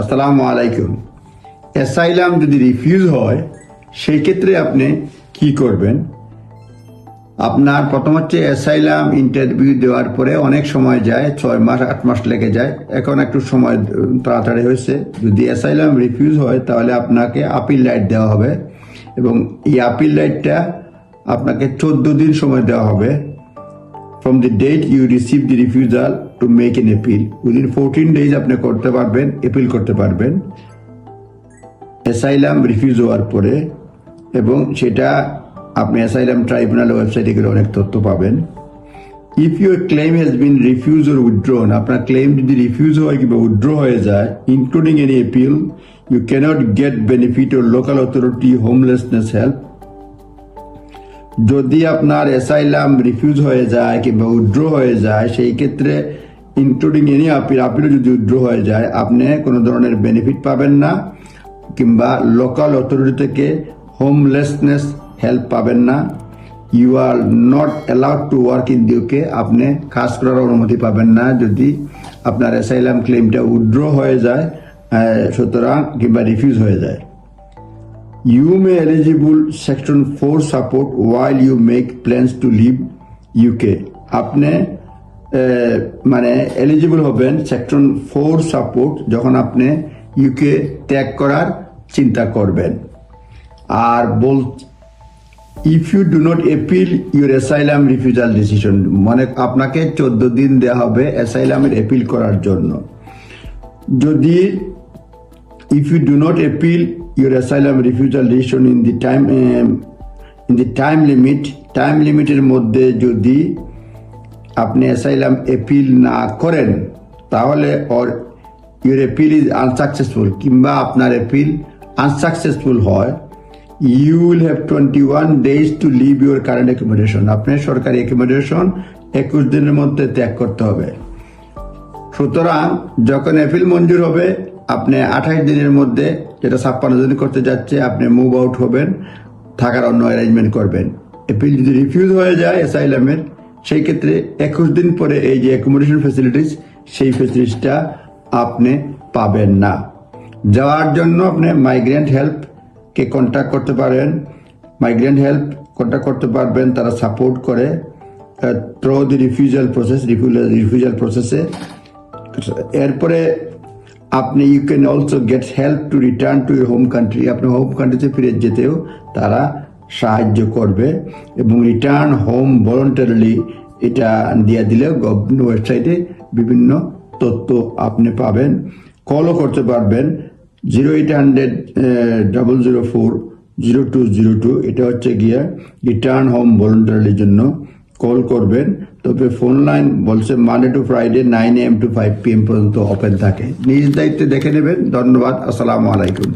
আসসালামু আলাইকুম। অ্যাসাইলাম যদি রিফিউজ হয়, সেই ক্ষেত্রে আপনি কি করবেন? আপনার প্রথম হচ্ছে অ্যাসাইলাম ইন্টারভিউ দেওয়ার পরে অনেক সময় যায়, ছয় মাস, আট মাস লেগে যায়। এখন একটু সময় তাড়াতাড়ি হয়েছে। যদি অ্যাসাইলাম রিফিউজ হয়, তাহলে আপনাকে আপিল রাইট দেওয়া হবে এবং এই আপিল রাইটটা আপনাকে চোদ্দ দিন সময় দেওয়া হবে। From the date you receive the refusal to make an appeal within fourteen days আপনি করতে পারবেন এপিল করতে পারবেন। অ্যাসাইলাম রিফিউজ হওয়ার পরে, এবং সেটা আপনি অ্যাসাইলাম ট্রাইব্যুনাল ওয়েবসাইটে গেলে অনেক তথ্য পাবেন। If your claim has been refused or withdrawn আপনার ক্লেম যদি রিফিউজ হয় কিংবা উইথড্র হয়ে যায় including any appeal you can't get benefit or local authority homelessness help যদি আপনার অ্যাসাইলাম রিফিউজ হয়ে যায় কিংবা উইথড্র হয়ে যায়, সেই ক্ষেত্রে ইনক্লুডিং এনি আপিল আপিলও যদি উইথড্র হয়ে যায়, আপনি কোনো ধরনের বেনিফিট পাবেন না কিংবা লোকাল অথরিটি থেকে হোমলেসনেস হেল্প পাবেন না। You are not allowed to work in UK আপনি কাজ করার অনুমতি পাবেন না যদি আপনার অ্যাসাইলাম ক্লেমটা উইড্র হয়ে যায় সুতরাং কিংবা রিফিউজ হয়ে যায়। You may eligible section 4 support while you make plans to leave UK আপনি মানে এলিজিবল হবেন সেকশন ফোর সাপোর্ট যখন আপনি ইউকে ত্যাগ করার চিন্তা করবেন। আর বল if you do not appeal your asylum refusal decision মানে আপনাকে চোদ্দ দিন দেওয়া হবে অ্যাসাইলামের এপিল করার জন্য। যদি, if you do not appeal your asylum refusal decision in the time um, in the time limit লিমিটের মধ্যে যদি আপনি অ্যাসাইলাম এপিল না করেন তাহলে or your appeal is unsuccessful কিংবা আপনার এপিল আনসাকসেসফুল হয় you will have twenty one days to leave your current accommodation আপনার সরকারি অ্যাকোমোডেশন একুশ দিনের মধ্যে ত্যাগ করতে হবে। সুতরাং যখন এপিল মঞ্জুর হবে আপনি আঠাশ দিনের মধ্যে যেটা ছাপ্পান্ন জন করতে যাচ্ছে, আপনি মুভ আউট হবেন, থাকার অন্য অ্যারেঞ্জমেন্ট করবেন। এপিল যদি রিফিউজ হয়ে যায় অ্যাসাইলামের সেই ক্ষেত্রে একুশ দিন পরে এই যে অ্যাকোমোডেশন ফেসিলিটিস সেই ফেসিলিটিসটা আপনি পাবেন না। যাওয়ার জন্য আপনি মাইগ্রেন্ট হেল্পকে কন্ট্যাক্ট করতে পারেন। মাইগ্রেন্ট হেল্প কন্ট্যাক্ট করতে পারবেন, তারা সাপোর্ট করে through the refusal process refusal প্রসেসে এরপরে আপনি you can also get help to return to your home country আপনার হোম কান্ট্রিতে ফিরে যেতেও তারা সাহায্য করবে এবং রিটার্ন হোম ভলেন্টারিলি এটা দিয়ে দিলেও গভর্নমেন্ট ওয়েবসাইটে বিভিন্ন তথ্য আপনি পাবেন। কলও করতে পারবেন zero eight hundred double zero four zero two zero two এটা হচ্ছে গিয়ে রিটার্ন হোম ভলেন্টারির জন্য কল করবেন। তবে ফোন লাইন বলছে Monday to Friday nine AM to five PM M পর্যন্ত ওপেন থাকে। নিজ দায়িত্বে দেখে নেবেন। ধন্যবাদ। আসসালামু আলাইকুম।